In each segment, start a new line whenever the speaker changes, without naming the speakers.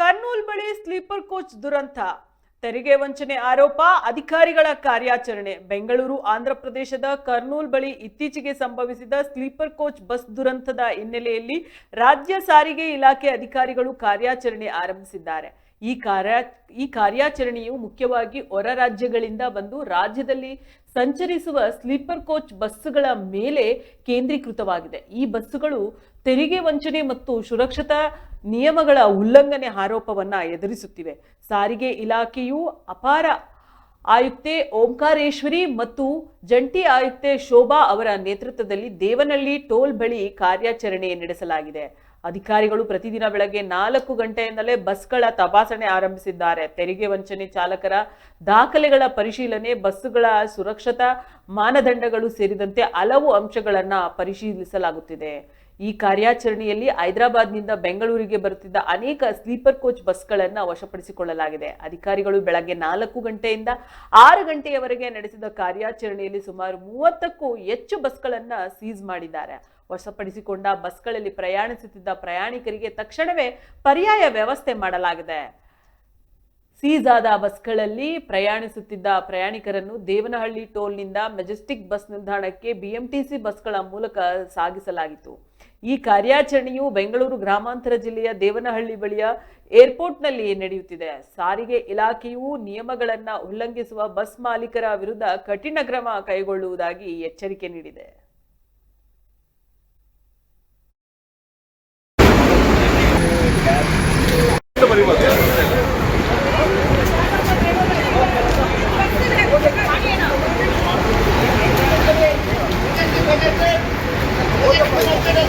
ಕರ್ನೂಲ್ ಬಳಿ sleeper coach ದುರಂತ. ತೆರಿಗೆ ವಂಚನೆ ಆರೋಪ, ಅಧಿಕಾರಿಗಳ ಕಾರ್ಯಾಚರಣೆ. ಬೆಂಗಳೂರು, ಆಂಧ್ರ ಪ್ರದೇಶದ ಕರ್ನೂಲ್ ಬಳಿ ಇತ್ತೀಚೆಗೆ ಸಂಭವಿಸಿದ ಸ್ಲೀಪರ್ ಕೋಚ್ ಬಸ್ ದುರಂತದ ಹಿನ್ನೆಲೆಯಲ್ಲಿ ರಾಜ್ಯ ಸಾರಿಗೆ ಇಲಾಖೆ ಅಧಿಕಾರಿಗಳು ಕಾರ್ಯಾಚರಣೆ ಆರಂಭಿಸಿದ್ದಾರೆ. ಈ ಕಾರ್ಯ, ಈ ಕಾರ್ಯಾಚರಣೆಯು ಮುಖ್ಯವಾಗಿ ಹೊರ ರಾಜ್ಯಗಳಿಂದ ಬಂದು ರಾಜ್ಯದಲ್ಲಿ ಸಂಚರಿಸುವ ಸ್ಲೀಪರ್ ಕೋಚ್ ಬಸ್ಸುಗಳ ಮೇಲೆ ಕೇಂದ್ರೀಕೃತವಾಗಿದೆ. ಈ ಬಸ್ಸುಗಳು ತೆರಿಗೆ ವಂಚನೆ ಮತ್ತು ಸುರಕ್ಷತಾ ನಿಯಮಗಳ ಉಲ್ಲಂಘನೆ ಆರೋಪವನ್ನು ಎದುರಿಸುತ್ತಿವೆ. ಸಾರಿಗೆ ಇಲಾಖೆಯು ಅಪಾರ ಆಯುಕ್ತೆ ಓಂಕಾರೇಶ್ವರಿ ಮತ್ತು ಜಂಟಿ ಆಯುಕ್ತೆ ಶೋಭಾ ಅವರ ನೇತೃತ್ವದಲ್ಲಿ ದೇವನಹಳ್ಳಿ ಟೋಲ್ ಬಳಿ ಕಾರ್ಯಾಚರಣೆ ನಡೆಸಲಾಗಿದೆ. ಅಧಿಕಾರಿಗಳು ಪ್ರತಿದಿನ ಬೆಳಗ್ಗೆ ನಾಲ್ಕು ಗಂಟೆಯಿಂದಲೇ ಬಸ್ಗಳ ತಪಾಸಣೆ ಆರಂಭಿಸಿದ್ದಾರೆ. ತೆರಿಗೆ ವಂಚನೆ ಚಾಲಕರ ದಾಖಲೆಗಳ ಪರಿಶೀಲನೆ ಬಸ್ಸುಗಳ ಸುರಕ್ಷತಾ ಮಾನದಂಡಗಳು ಸೇರಿದಂತೆ ಹಲವು ಅಂಶಗಳನ್ನು ಪರಿಶೀಲಿಸಲಾಗುತ್ತಿದೆ. ಈ ಕಾರ್ಯಾಚರಣೆಯಲ್ಲಿ ಹೈದರಾಬಾದ್ನಿಂದ ಬೆಂಗಳೂರಿಗೆ ಬರುತ್ತಿದ್ದ ಅನೇಕ ಸ್ಲೀಪರ್ ಕೋಚ್ ಬಸ್ಗಳನ್ನು ವಶಪಡಿಸಿಕೊಳ್ಳಲಾಗಿದೆ. ಅಧಿಕಾರಿಗಳು ಬೆಳಗ್ಗೆ ನಾಲ್ಕು ಗಂಟೆಯಿಂದ ಆರು ಗಂಟೆಯವರೆಗೆ ನಡೆಸಿದ ಕಾರ್ಯಾಚರಣೆಯಲ್ಲಿ ಸುಮಾರು ಮೂವತ್ತಕ್ಕೂ ಹೆಚ್ಚು ಬಸ್ಗಳನ್ನು ಸೀಸ್ ಮಾಡಿದ್ದಾರೆ. ವಶಪಡಿಸಿಕೊಂಡ, ಬಸ್ಗಳಲ್ಲಿ ಪ್ರಯಾಣಿಸುತ್ತಿದ್ದ ಪ್ರಯಾಣಿಕರಿಗೆ ತಕ್ಷಣವೇ ಪರ್ಯಾಯ ವ್ಯವಸ್ಥೆ ಮಾಡಲಾಗಿದೆ. ಸೀಸ್ ಆದ ಬಸ್ಗಳಲ್ಲಿ ಪ್ರಯಾಣಿಸುತ್ತಿದ್ದ ಪ್ರಯಾಣಿಕರನ್ನು ದೇವನಹಳ್ಳಿ ಟೋಲ್ನಿಂದ ಮೆಜೆಸ್ಟಿಕ್ ಬಸ್ ನಿಲ್ದಾಣಕ್ಕೆ ಬಿಎಂಟಿಸಿ ಬಸ್ಗಳ ಮೂಲಕ ಸಾಗಿಸಲಾಗಿತ್ತು. ಈ ಕಾರ್ಯಾಚರಣೆಯು ಬೆಂಗಳೂರು ಗ್ರಾಮಾಂತರ ಜಿಲ್ಲೆಯ ದೇವನಹಳ್ಳಿ ಬಳಿಯ ಏರ್ಪೋರ್ಟ್ನಲ್ಲಿ ನಡೆಯುತ್ತಿದೆ. ಸಾರಿಗೆ ಇಲಾಖೆಯು ನಿಯಮಗಳನ್ನು ಉಲ್ಲಂಘಿಸುವ ಬಸ್ ಮಾಲೀಕರ ವಿರುದ್ಧ ಕಠಿಣ ಕ್ರಮ ಕೈಗೊಳ್ಳುವುದಾಗಿ ಎಚ್ಚರಿಕೆ ನೀಡಿದೆ.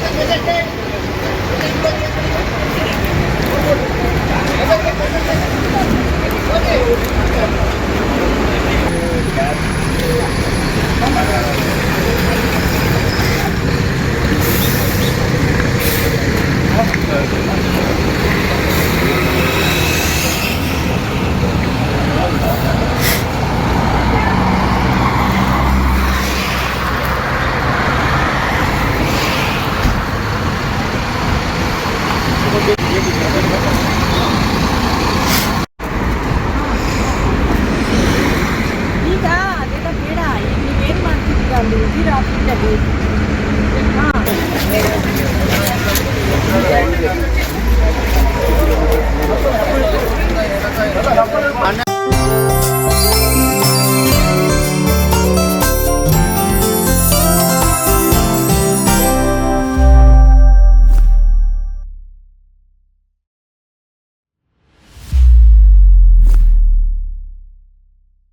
Thank you. मिलती रात की लगेगी हाँ